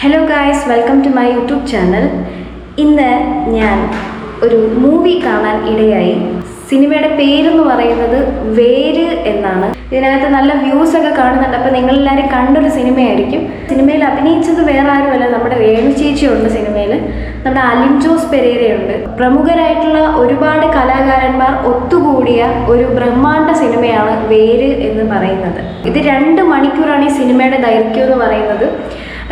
Hello guys welcome to my YouTube channel ഇന്ന് ഞാൻ ഒരു മൂവി കാണാൻ ഇടയായി. സിനിമയുടെ പേരെന്ന് പറയുന്നത് വേര് എന്നാണ്. ഇതിനകത്ത് നല്ല വ്യൂസ് ഒക്കെ കാണുന്നുണ്ട്. അപ്പോൾ നിങ്ങളെല്ലാവരും കണ്ടൊരു സിനിമയായിരിക്കും. സിനിമയിൽ അഭിനയിച്ചത് വേറെ ആരുമല്ല. നമ്മുടെ രേണു ചേച്ചിയുണ്ട് സിനിമയിൽ നമ്മുടെ അലിൻ ജോസ് പെരേരയുണ്ട്. പ്രമുഖരായിട്ടുള്ള ഒരുപാട് കലാകാരന്മാർ ഒത്തുകൂടിയ ഒരു ബ്രഹ്മാണ്ട സിനിമയാണ് വേര് എന്ന് പറയുന്നത്. ഇത് രണ്ട് മണിക്കൂറാണ് ഈ സിനിമയുടെ ദൈർഘ്യം എന്ന് പറയുന്നത്.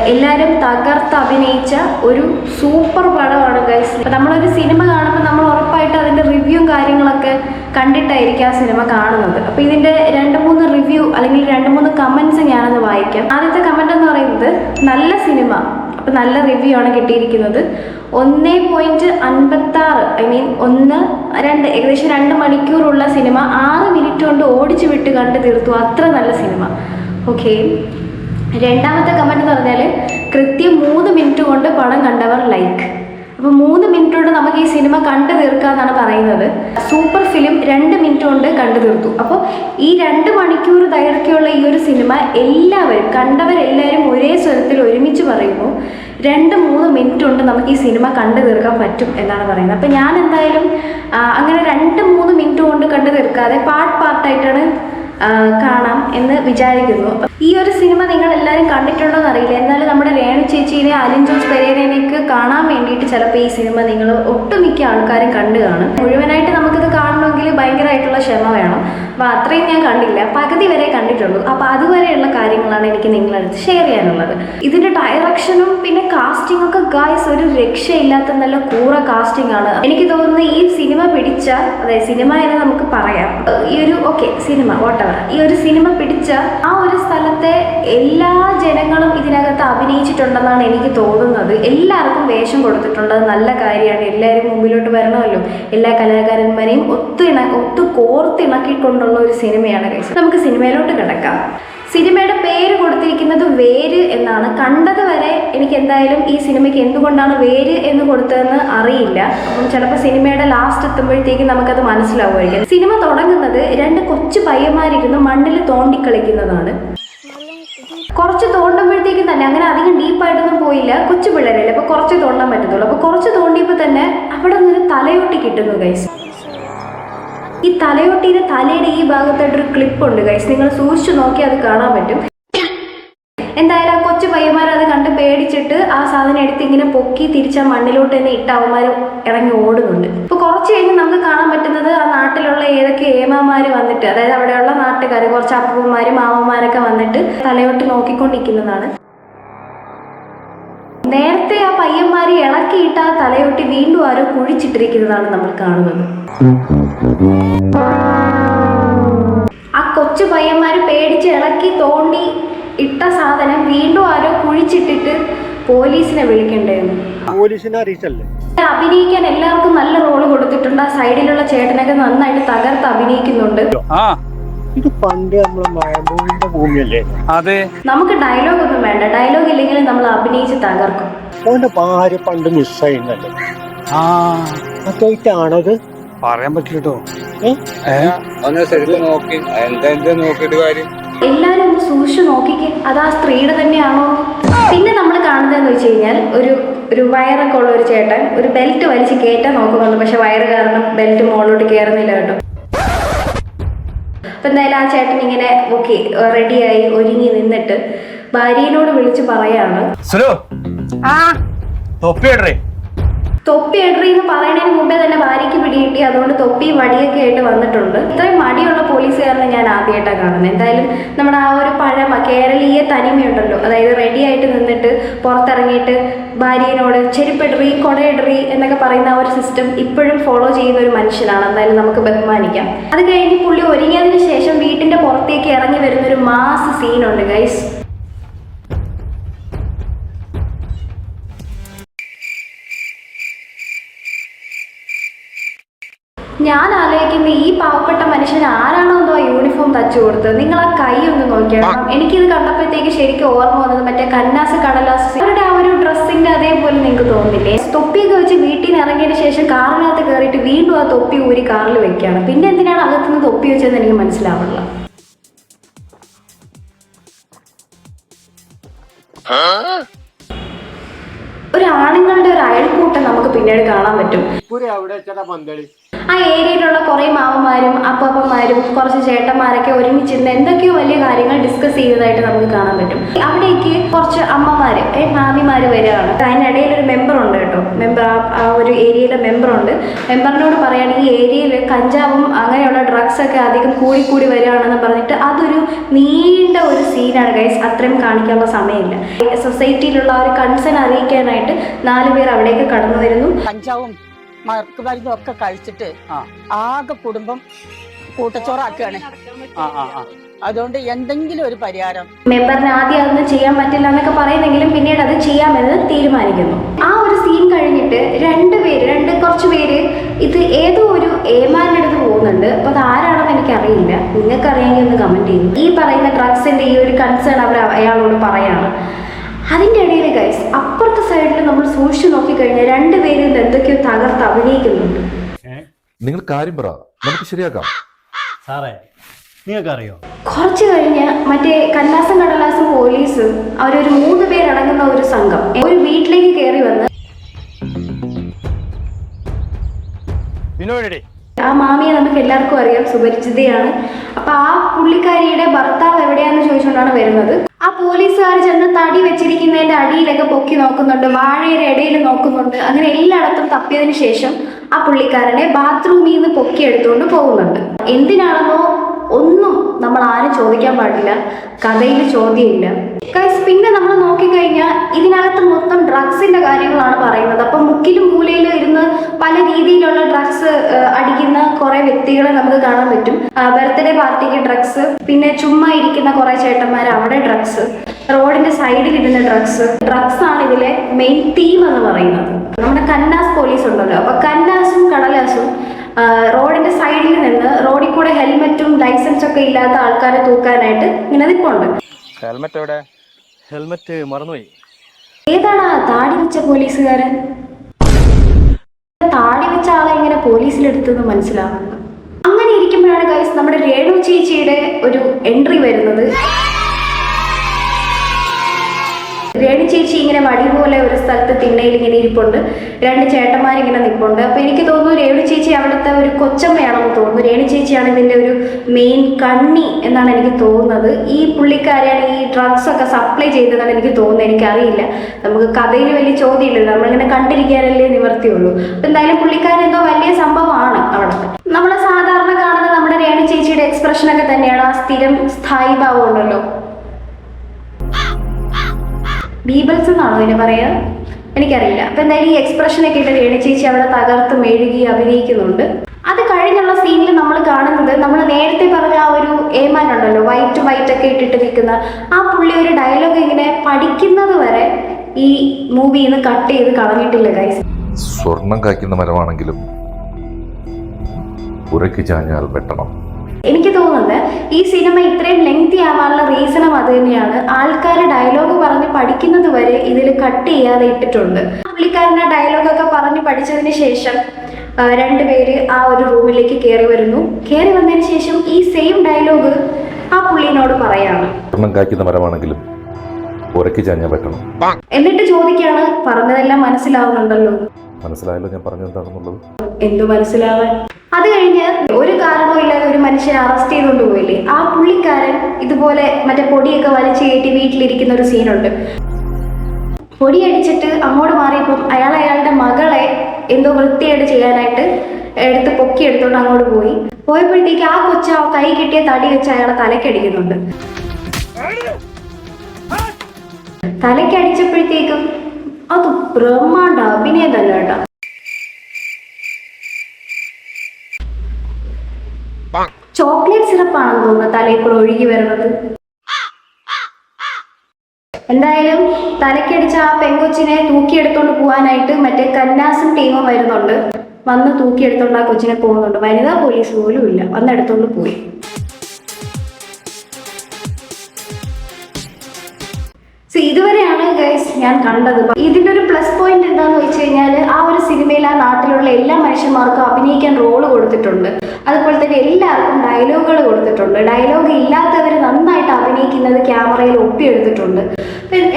എല്ലാവരും തകർത്ത് അഭിനയിച്ച ഒരു സൂപ്പർ പടമാണ് ഗൈസ് നമ്മളൊരു സിനിമ കാണുമ്പോൾ നമ്മൾ ഉറപ്പായിട്ട് അതിന്റെ റിവ്യൂ കാര്യങ്ങളൊക്കെ കണ്ടിട്ടായിരിക്കും ആ സിനിമ കാണുന്നത്. അപ്പോൾ ഇതിന്റെ രണ്ട് മൂന്ന് റിവ്യൂ അല്ലെങ്കിൽ രണ്ട് മൂന്ന് കമൻസ് ഞാനത് വായിക്കാം. ആദ്യത്തെ കമന്റ് എന്ന് പറയുന്നത് നല്ല സിനിമ. അപ്പം നല്ല റിവ്യൂ ആണ് കിട്ടിയിരിക്കുന്നത്. ഒന്നേ പോയിന്റ് അൻപത്താറ് ഐ മീൻ ഒന്ന് രണ്ട് ഏകദേശം രണ്ട് മണിക്കൂറുള്ള സിനിമ ആറ് മിനിറ്റ് കൊണ്ട് ഓടിച്ചു വിട്ട് കണ്ട് തീർത്തു. അത്ര നല്ല സിനിമ. ഓക്കെ രണ്ടാമത്തെ കമന്റ് എന്ന് കണ്ടവർ ലൈക്ക്. അപ്പോൾ മൂന്ന് മിനിറ്റ് കൊണ്ട് നമുക്ക് ഈ സിനിമ കണ്ടു തീർക്കാന്നാണ് പറയുന്നത്. സൂപ്പർ ഫിലിം രണ്ട് മിനിറ്റ് കൊണ്ട് കണ്ടു തീർത്തു. അപ്പോൾ ഈ രണ്ട് മണിക്കൂർ ദൈർഘ്യമുള്ള ഈ ഒരു സിനിമ എല്ലാവരും കണ്ടവരെല്ലാവരും ഒരേ സ്വരത്തിൽ ഒരുമിച്ച് പറയുമ്പോൾ രണ്ട് മൂന്ന് മിനിറ്റ് കൊണ്ട് നമുക്ക് ഈ സിനിമ കണ്ടു തീർക്കാൻ പറ്റും എന്നാണ് പറയുന്നത്. അപ്പോൾ ഞാൻ എന്തായാലും അങ്ങനെ രണ്ട് മൂന്ന് മിനിറ്റ് കൊണ്ട് കണ്ടു തീർക്കാതെ പാർട്ട് പാർട്ടായിട്ടാണ് കാണാം എന്ന് വിചാരിക്കുന്നു. ഈ ഒരു സിനിമ നിങ്ങൾ എല്ലാവരും കണ്ടിട്ടുണ്ടോ എന്ന് അറിയില്ല. എന്നാലും നമ്മുടെ രേണു ചേച്ചിയെ അലിൻ ജോസ് പെരേരനെയൊക്കെ കാണാൻ വേണ്ടിയിട്ട് ചിലപ്പോൾ ഈ സിനിമ നിങ്ങൾ ഒട്ടുമിക്ക ആൾക്കാരും കണ്ടു കാണും. മുഴുവനായിട്ട് നമുക്കിത് കാണണമെങ്കിൽ ഭയങ്കരമായിട്ടുള്ള ക്ഷമ വേണം. അപ്പോൾ അത്രയും ഞാൻ കണ്ടില്ല. പകുതി വരെ കണ്ടിട്ടുള്ളൂ. അപ്പോൾ അതുവരെയുള്ള കാര്യങ്ങളാണ് എനിക്ക് നിങ്ങളടുത്ത് ഷെയർ ചെയ്യാനുള്ളത്. ഇതിന്റെ ഡയറക്ഷനും പിന്നെ കാസ്റ്റിംഗ് ഒക്കെ ഗായ്സ് ഒരു രക്ഷയില്ലാത്ത നല്ല കൂറ കാസ്റ്റിംഗ് ആണ്. എനിക്ക് തോന്നുന്നു ഈ സിനിമ പിടിച്ച അതായത് സിനിമ എന്ന് നമുക്ക് പറയാം. ഈ ഒരു ഓക്കെ സിനിമ വോട്ടവർ ഈ ഒരു സിനിമ പിടിച്ച ആ ഒരു സ്ഥലത്തെ എല്ലാ ഇതിനകത്ത് അഭിനയിച്ചിട്ടുണ്ടെന്നാണ് എനിക്ക് തോന്നുന്നത്. എല്ലാവർക്കും വേഷം കൊടുത്തിട്ടുണ്ട്. നല്ല കാര്യമാണ്. എല്ലാവരും മുമ്പിലോട്ട് വരണമല്ലോ. എല്ലാ കലാകാരന്മാരെയും ഒത്തിണ ഒത്തു കോർത്തിണക്കിക്കൊണ്ടുള്ള ഒരു സിനിമയാണ് guys. നമുക്ക് സിനിമയിലോട്ട് കിടക്കാം. സിനിമയുടെ പേര് കൊടുത്തിരിക്കുന്നത് വേര് എന്നാണ്. കണ്ടത് വരെ എനിക്ക് എന്തായാലും ഈ സിനിമയ്ക്ക് എന്തുകൊണ്ടാണ് വേര് എന്ന് കൊടുത്തതെന്ന് അറിയില്ല. അപ്പം ചിലപ്പോൾ സിനിമയുടെ ലാസ്റ്റ് എത്തുമ്പോഴത്തേക്കും നമുക്കത് മനസ്സിലാവുമായിരിക്കും. സിനിമ തുടങ്ങുന്നത് രണ്ട് കൊച്ചു പയ്യന്മാരിരുന്ന് മണ്ണിൽ തോണ്ടിക്കളിക്കുന്നതാണ്. കുറച്ച് തോണ്ടുമ്പോഴത്തേക്കും തന്നെ അങ്ങനെ അധികം ഡീപ്പായിട്ടൊന്നും പോയില്ല. കൊച്ചു പിള്ളേരല്ലേ അപ്പോൾ കുറച്ച് തോണ്ടാൻ പറ്റത്തുള്ളൂ. അപ്പോൾ കുറച്ച് തോണ്ടിയപ്പോൾ തന്നെ അവിടെ നിന്നൊരു തലയൊട്ടി കിട്ടുന്നു ഗൈസ് ഈ തലയൊട്ടിയുടെ തലയുടെ ഈ ഭാഗത്തായിട്ടൊരു ക്ലിപ്പ് ഉണ്ട് ഗൈസ് നിങ്ങൾ സൂക്ഷിച്ചു നോക്കി അത് കാണാൻ പറ്റും. എന്തായാലും ആ കൊച്ചു പയ്യന്മാർ അത് പേടിച്ചിട്ട് ആ സാധനം എടുത്ത് ഇങ്ങനെ പൊക്കി തിരിച്ച മണ്ണിലോട്ട് തന്നെ ഇട്ട് അവന്മാർ ഇറങ്ങി ഓടുന്നുണ്ട്. ഇപ്പൊ കുറച്ച് കഴിഞ്ഞ് നമുക്ക് കാണാൻ പറ്റുന്നത് ആ നാട്ടിലുള്ള ഏതൊക്കെ ഏമാമാർ വന്നിട്ട് അതായത് അവിടെയുള്ള നാട്ടുകാർ കുറച്ച് അപ്പൂപ്പന്മാരും മാമന്മാരൊക്കെ വന്നിട്ട് തലയോട്ട് നോക്കിക്കൊണ്ടിരിക്കുന്നതാണ്. നേരത്തെ ആ പയ്യന്മാര് ഇളക്കിയിട്ട് ആ തലയൊട്ടി വീണ്ടും ആരോ കുഴിച്ചിട്ടിരിക്കുന്നതാണ് നമ്മൾ കാണുന്നത്. ആ കൊച്ചു പയ്യന്മാര് പേടിച്ച് ഇളക്കി തോണ്ടി ഇട്ട സാധനം വീണ്ടും ആരോ കുഴിച്ചിട്ടിട്ട് പോലീസിനെ വിളിക്കണ്ടായിരുന്നു പോലീസിനെ അറിയിച്ചല്ലേ? അഭിനയിക്കാൻ എല്ലാവർക്കും നല്ല റോൾ കൊടുത്തിട്ടുണ്ട്. ആ സൈഡിലുള്ള ചേട്ടനൊക്കെ നന്നായിട്ട് തകർത്ത് അഭിനയിക്കുന്നുണ്ട്. ആ. ഇത് പണ്ട് നമ്മളെ ഭൂമിയല്ലേ? അതെ. നമുക്ക് ഡയലോഗ് ഒന്നും വേണ്ട. ഡയലോഗ് ഇല്ലെങ്കിൽ നമ്മൾ അഭിനയിച്ച് തകർക്കും. അവന്റെ ഭാര്യ പണ്ട് മിസ്സായിരുന്നല്ലേ ആ. അതായിട്ടാണത് പറയാൻ പറ്റില്ലട്ടോ. നോക്കി. എന്താ എന്താ നോക്കിയിട്ട് കാര്യം? എല്ലാവരും ഒന്ന് സൂക്ഷിച്ചു നോക്കിക്ക്. അത് ആ സ്ത്രീയുടെ തന്നെയാണോ? പിന്നെ നമ്മൾ കാണുന്നതെന്ന് വെച്ച് കഴിഞ്ഞാൽ ഒരു ഒരു വയറൊക്കെ ഉള്ള ഒരു ചേട്ടൻ ഒരു ബെൽറ്റ് വലിച്ച് കയറ്റാൻ നോക്കുന്നുണ്ട്. പക്ഷെ വയറ് കാരണം ബെൽറ്റ് മുകളിലോട്ട് കയറുന്നില്ല കേട്ടോ. അപ്പൊ എന്തായാലും ആ ചേട്ടൻ ഇങ്ങനെ ഓക്കെ റെഡിയായി ഒരുങ്ങി നിന്നിട്ട് ഭാര്യയോട് വിളിച്ച് പറയാണ്. സുലു ആ. തൊപ്പി ഇടറി എന്ന് പറയുന്നതിന് മുമ്പേ തന്നെ ഭാര്യയ്ക്ക് പിടികിട്ടി അതുകൊണ്ട് തൊപ്പി വടിയൊക്കെ ആയിട്ട് വന്നിട്ടുണ്ട്. ഇത്രയും മടിയുള്ള പോലീസുകാരനെ ഞാൻ ആദ്യമായിട്ടാണ് കാണുന്നത് എന്തായാലും നമ്മുടെ ആ ഒരു പഴമ കേരളീയ തനിമയുണ്ടല്ലോ. അതായത് റെഡിയായിട്ട് നിന്നിട്ട് പുറത്തിറങ്ങിയിട്ട് ഭാര്യയോട് ചെരുപ്പെടറി കൊടയിടറി എന്നൊക്കെ പറയുന്ന ആ ഒരു സിസ്റ്റം ഇപ്പോഴും ഫോളോ ചെയ്യുന്ന ഒരു മനുഷ്യനാണ്. എന്തായാലും നമുക്ക് ബഹുമാനിക്കാം. അത് കഴിഞ്ഞ് പുള്ളി ഒരുങ്ങിയതിന് ശേഷം വീട്ടിന്റെ പുറത്തേക്ക് ഇറങ്ങി വരുന്ന ഒരു മാസ് സീനുണ്ട് ഗൈസ് ഞാൻ ആലോചിക്കുന്ന ഈ പാവപ്പെട്ട മനുഷ്യൻ ആരാണോ എന്തോ ആ യൂണിഫോം തച്ചു കൊടുത്തത്? നിങ്ങൾ ആ കൈ ഒന്ന് നോക്കിയാണ് എനിക്കിത് കണ്ടപ്പോഴത്തേക്ക് ശരിക്കും ഓർമ്മ വന്നത് മറ്റേ കന്നാസ് കടലാസ് അവരുടെ ആ ഒരു ഡ്രസ്സിന്റെ അതേപോലെ നിങ്ങൾക്ക് തോന്നില്ലേ? തൊപ്പിയൊക്കെ വെച്ച് വീട്ടിൽ നിന്ന് ഇറങ്ങിയതിന് ശേഷം കാറിനകത്ത് കയറിയിട്ട് വീണ്ടും ആ തൊപ്പി ഊരി കാറിൽ വെക്കുകയാണ്. പിന്നെ എന്തിനാണ് അകത്തുനിന്ന് തൊപ്പി വെച്ചതെന്ന് എനിക്ക് നമുക്ക് പിന്നീട് കാണാൻ പറ്റും. നമുക്ക് അവിടെ കാണാൻ പന്തളി? ആ ഏരിയയിലുള്ള കുറേ മാമന്മാരും അപ്പാപ്പന്മാരും കുറച്ച് ചേട്ടന്മാരൊക്കെ ഒരുമിച്ചിരുന്ന് എന്തൊക്കെയോ വലിയ കാര്യങ്ങൾ ഡിസ്കസ് ചെയ്തതായിട്ട് നമുക്ക് കാണാൻ പറ്റും. അവിടേക്ക് കുറച്ച് അമ്മമാര് മാമിമാര് വരികയാണ്. അതിനിടയിൽ ഒരു മെമ്പർ ഉണ്ട് കേട്ടോ. മെമ്പർ ആ ഒരു ഏരിയയിലെ മെമ്പർ ഉണ്ട്. മെമ്പറിനോട് പറയുകയാണെങ്കിൽ ഈ ഏരിയയിൽ കഞ്ചാവും അങ്ങനെയുള്ള ഡ്രഗ്സ് ഒക്കെ അധികം കൂടിക്കൂടി കൂടി വരികയാണെന്ന് പറഞ്ഞിട്ട് അതൊരു നീണ്ട ഒരു സീനാണ് ഗൈസ് അത്രയും കാണിക്കാനുള്ള സമയമില്ല. സൊസൈറ്റിയിലുള്ള ആ ഒരു കൺസേൺ അറിയിക്കാനായിട്ട് നാല് പേർ അവിടേക്ക് കടന്നു വരുന്നു. കഞ്ചാവും മയക്കുമരുന്നും ഒക്കെ കഴിച്ചിട്ട് ആ. ആകെ കുടുംബം കൂട്ടച്ചോറാക്കുകയാണ്. ആ ആ ആ. അതുകൊണ്ട് എന്തെങ്കിലും ഒരു പരിഹാരം. മെമ്പറിന് ആദ്യം അതൊന്നും ചെയ്യാൻ പറ്റില്ല എന്നൊക്കെ പറയുന്നെങ്കിലും പിന്നീട് അത് ചെയ്യാമെന്ന് തീരുമാനിക്കുന്നു. ആ ഒരു സീൻ കഴിഞ്ഞിട്ട് രണ്ട് പേര് രണ്ട് കുറച്ച് പേര് ഇത് ഏതോ ഒരു ഏമാന്റെ അടുത്ത് പോകുന്നുണ്ട്. അപ്പൊ അത് ആരാണെന്ന് എനിക്കറിയില്ല. നിങ്ങൾക്ക് അറിയാമെങ്കിൽ ഒന്ന് കമന്റ് ചെയ്യും ഈ പറയുന്ന ഡ്രഗ്സിന്റെ ഈ ഒരു കൺസേൺ അവർ അയാളോട് പറയാണ്. അതിന്റെ ഇടയിൽ ഗൈസ് അപ്പുറത്തെ സൈഡിൽ നമ്മൾ സൂക്ഷിച്ചു നോക്കിക്കഴിഞ്ഞാൽ രണ്ട് പേരും ഇത് എന്തൊക്കെയോ തകർത്ത് അഭിനയിക്കുന്നുണ്ട്. നിങ്ങൾ കാര്യം പറ നമുക്ക് ശരിയാക്കാം. സാറേ നിങ്ങൾക്കറിയോ? കുറച്ച് കഴിഞ്ഞ് മറ്റേ കന്നാസം കടലാസം പോലീസ് അവരൊരു മൂന്ന് പേരടങ്ങുന്ന ഒരു സംഘം. ഒരു വീട്ടിലേക്ക് കയറി വന്ന് ആ മാമിയെ നമുക്ക് എല്ലാവർക്കും അറിയാം സുപരിചിതയാണ്. അപ്പൊ ആ പുള്ളിക്കാരിയുടെ ഭർത്താവ് എവിടെയാന്ന് ചോദിച്ചുകൊണ്ടാണ് വരുന്നത്. ആ പോലീസുകാർ ചെന്ന് തടി വെച്ചിരിക്കുന്നതിന്റെ അടിയിലൊക്കെ പൊക്കി നോക്കുന്നുണ്ട് വാഴയുടെ ഇടയിൽ നോക്കുന്നുണ്ട്. അങ്ങനെ എല്ലായിടത്തും തപ്പിയതിന് ശേഷം ആ പുള്ളിക്കാരനെ ബാത്റൂമിൽ നിന്ന് പൊക്കിയെടുത്തുകൊണ്ട് പോകുന്നുണ്ട്. എന്തിനാണെന്നോ ഒന്നും നമ്മൾ ആരും ചോദിക്കാൻ പാടില്ല കഥയിൽ ചോദ്യമില്ല. പിന്നെ നമ്മൾ നോക്കിക്കഴിഞ്ഞാൽ ഇതിനകത്ത് മൊത്തം ഡ്രഗ്സിന്റെ കാര്യങ്ങളാണ് പറയുന്നത്. അപ്പം മുക്കിലും മൂലയിലും ഇരുന്ന് പല രീതിയിലുള്ള ഡ്രഗ്സ് അടിക്കുന്ന കുറെ വ്യക്തികളെ നമുക്ക് കാണാൻ പറ്റും. ബർത്ത്ഡേ പാർട്ടിക്ക് ഡ്രഗ്സ് പിന്നെ ചുമ്മാ ഇരിക്കുന്ന കുറെ ചേട്ടന്മാർ അവിടെ ഡ്രഗ്സ് റോഡിന്റെ സൈഡിൽ ഇരുന്ന ഡ്രഗ്സ് ഡ്രഗ്സ് ആണ് ഇതിലെ മെയിൻ തീം എന്ന് പറയുന്നത്. നമ്മുടെ കന്നാസ് പോലീസ് ഉണ്ടല്ലോ. അപ്പൊ കന്നാസും കടലാസും റോഡിന്റെ സൈഡിൽ നിന്ന് റോഡിൽ കൂടെ ഹെൽമെറ്റും ലൈസൻസ് ഒക്കെ ഇല്ലാത്ത ആൾക്കാരെ തൂക്കാനായിട്ട് ഇങ്ങനെ നിൽപ്പുണ്ട് ഹെൽമെറ്റ് എവിടെ? ഹെൽമെറ്റ് മറന്നുപോയി. ഏതാണ് ആ താടി വെച്ച പോലീസുകാരൻ? താടി വെച്ച ആളെ ഇങ്ങനെ പോലീസിലെടുത്തെന്ന് മനസ്സിലാവുന്നു. അങ്ങനെ ഇരിക്കുമ്പോഴാണ് ഗൈസ് നമ്മുടെ രേണു ചേച്ചിയുടെ ഒരു എൻട്രി വരുന്നത്. ഇങ്ങനെ വടി പോലെ ഒരു സ്ഥലത്ത് തിണ്ണയിൽ ഇങ്ങനെ ഇരിപ്പുണ്ട്. രണ്ട് ചേട്ടന്മാരിങ്ങനെ നിൽപ്പുണ്ട് അപ്പൊ എനിക്ക് തോന്നുന്നു രേണു ചേച്ചി അവിടുത്തെ ഒരു കൊച്ചമ്മയാണെന്ന് തോന്നുന്നു. രേണു ചേച്ചിയാണ് ഇതിന്റെ ഒരു മെയിൻ കണ്ണി എന്നാണ് എനിക്ക് തോന്നുന്നത്. ഈ പുള്ളിക്കാരെയാണ് ഈ ഡ്രഗ്സ് ഒക്കെ സപ്ലൈ ചെയ്തതെന്നാണ് എനിക്ക് തോന്നുന്നത്. എനിക്കറിയില്ല. നമുക്ക് കഥയിൽ വലിയ ചോദ്യമില്ലല്ലോ. നമ്മളിങ്ങനെ കണ്ടിരിക്കാനല്ലേ നിവർത്തിയുള്ളൂ. അപ്പൊ എന്തായാലും പുള്ളിക്കാരൻ എന്തോ വലിയ സംഭവമാണ് അവിടെ. നമ്മൾ സാധാരണ കാണുന്ന നമ്മുടെ രേണു ചേച്ചിയുടെ എക്സ്പ്രഷനൊക്കെ തന്നെയാണ്. ആ സ്ഥിരം സ്ഥായി ഭാവം ഉണ്ടല്ലോ. ബീബൽസ് എന്നാണോ ഇതിനെ പറയുക? എനിക്കറിയില്ല. അപ്പൊ എന്തായാലും ഈ എക്സ്പ്രഷൻ ഒക്കെ ഇട്ട് രേണു ചേച്ചി അവിടെ തകർത്ത് മെഴുകി അഭിനയിക്കുന്നുണ്ട്. അത് കഴിഞ്ഞുള്ള സീനിൽ നമ്മൾ കാണുന്നത് നമ്മൾ നേരത്തെ പറഞ്ഞ ആ ഒരു ഏമാൻ ഉണ്ടല്ലോ വൈറ്റ് വൈറ്റ് ഒക്കെ ഇട്ടിട്ട് നിൽക്കുന്ന ആ പുള്ളി ഒരു ഡയലോഗ് ഇങ്ങനെ പഠിക്കുന്നത് വരെ ഈ മൂവിയിൽ നിന്ന് കട്ട് ചെയ്ത് കളഞ്ഞിട്ടില്ല ഗൈസ് സ്വർണം കായ്ക്കുന്ന മരമാണെങ്കിലും ഉറക്കി ചാഞ്ഞാൽ വെട്ടണം. എനിക്ക് തോന്നുന്നത് ഈ സിനിമ ഇത്രയും ലെങ്തി ആവാനുള്ള റീസണും അത് തന്നെയാണ്. ആൾക്കാർ ഡയലോഗ് പറഞ്ഞ് പഠിക്കുന്നത് വരെ ഇതിൽ കട്ട് ചെയ്യാതെ ഇട്ടിട്ടുണ്ട്. പുള്ളിക്കാരന്റെ ഡയലോഗൊക്കെ പറഞ്ഞ് പഠിച്ചതിന് ശേഷം രണ്ടുപേര് ആ ഒരു റൂമിലേക്ക് കയറി വരുന്നു. കയറി വന്നതിന് ശേഷം ഈ സെയിം ഡയലോഗ് ആ പുള്ളിനോട് പറയാണ്. കായ്ക്കുന്ന മരമാണെങ്കിലും ഉറക്കി ചാഞ്ഞാൽ എന്നിട്ട് ചോദിക്കാണ് പറഞ്ഞതെല്ലാം മനസ്സിലാവുന്നുണ്ടല്ലോ. മനസ്സിലായല്ലോ ഞാൻ പറഞ്ഞെന്താണെന്നുള്ളത് എന്തോ മനസ്സിലാവാൻ? അത് കഴിഞ്ഞ് ഒരു കാരണവും ഇല്ലാതെ ഒരു മനുഷ്യനെ അറസ്റ്റ് ചെയ്തുകൊണ്ട് പോയില്ലേ? ആ പുള്ളിക്കാരൻ ഇതുപോലെ മറ്റേ പൊടിയൊക്കെ വലിച്ചു കയറ്റി വീട്ടിലിരിക്കുന്ന ഒരു സീനുണ്ട് പൊടി അടിച്ചിട്ട് അങ്ങോട്ട് മാറിയപ്പം അയാൾ അയാളുടെ മകളെ എന്തോ വൃത്തിയായിട്ട് ചെയ്യാനായിട്ട് എടുത്ത് പൊക്കി എടുത്തോണ്ട് അങ്ങോട്ട് പോയി. പോയപ്പോഴത്തേക്ക് ആ കൊച്ച കൈ കിട്ടിയ തടി വെച്ച് അയാളെ തലക്കടിക്കുന്നുണ്ട് തലക്കടിച്ചപ്പോഴത്തേക്കും അത് ബ്രഹ്മാണ്ട അഭിനയം തന്നെ ചോക്ലേറ്റ് സിറപ്പാണെന്ന് തോന്നുന്നു തലയിൽ ഒഴുകി വരുന്നത്. എന്തായാലും തലക്കടിച്ച ആ പെങ്കൊച്ചിനെ തൂക്കിയെടുത്തോണ്ട് പോകാനായിട്ട് മറ്റേ കന്നാസും ടീമും വരുന്നുണ്ട്. വന്ന് തൂക്കിയെടുത്തോണ്ട് ആ കൊച്ചിനെ പോകുന്നുണ്ട്. വനിതാ പോലീസ് പോലും ഇല്ല. വന്ന് എടുത്തോണ്ട് പോയി. സോ ഇതുവരെയാണ് ഗൈസ് ഞാൻ കണ്ടത്. ഇതിന്റെ ഒരു പ്ലസ് പോയിന്റ് എന്താന്ന് വെച്ച് കഴിഞ്ഞാൽ ആ ഒരു സിനിമയിൽ ആ നാട്ടിലുള്ള എല്ലാ മനുഷ്യന്മാർക്കും അഭിനയിക്കാൻ റോൾ കൊടുത്തിട്ടുണ്ട്. അതുപോലെ തന്നെ എല്ലാവർക്കും ഡയലോഗുകൾ കൊടുത്തിട്ടുണ്ട്. ഡയലോഗ് ഇല്ലാത്തവർ നന്നായിട്ട് അഭിനയിക്കുന്നത് ക്യാമറയിൽ ഒപ്പിയെടുത്തിട്ടുണ്ട്.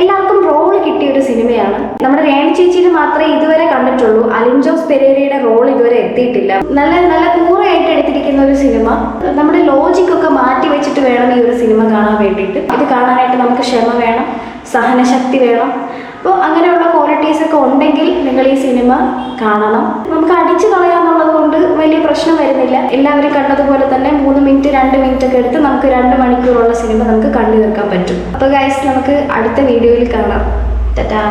എല്ലാവർക്കും റോൾ കിട്ടിയ ഒരു സിനിമയാണ് നമ്മുടെ രേണു ചേച്ചിയിൽ മാത്രമേ ഇതുവരെ കണ്ടിട്ടുള്ളൂ. അലിൻ ജോസ് പെരേരയുടെ റോൾ ഇതുവരെ എത്തിയിട്ടില്ല. നല്ല നല്ല കൂറയായിട്ട് എടുത്തിരിക്കുന്ന ഒരു സിനിമ നമ്മുടെ ലോജിക്കൊക്കെ മാറ്റി വെച്ചിട്ട് വേണം ഈ ഒരു സിനിമ കാണാൻ വേണ്ടിയിട്ട്. ഇത് കാണാനായിട്ട് നമുക്ക് ക്ഷമ വേണം. സഹനശക്തി വേണം. അപ്പോൾ അങ്ങനെയുള്ള ക്വാളിറ്റീസ് ഒക്കെ ഉണ്ടെങ്കിൽ നിങ്ങൾ ഈ സിനിമ കാണണം. നമുക്ക് അടിച്ചു കളയാന്നുള്ളത് കൊണ്ട് വലിയ പ്രശ്നം വരുന്നില്ല. എല്ലാവരും കണ്ടതുപോലെ തന്നെ മൂന്ന് മിനിറ്റ് രണ്ട് മിനിറ്റ് ഒക്കെ എടുത്ത് നമുക്ക് രണ്ട് മണിക്കൂറുള്ള സിനിമ നമുക്ക് കണ്ടു തീർക്കാൻ പറ്റും. അപ്പോൾ ഗൈസ് നമുക്ക് അടുത്ത വീഡിയോയിൽ കാണാം. ടാറ്റാ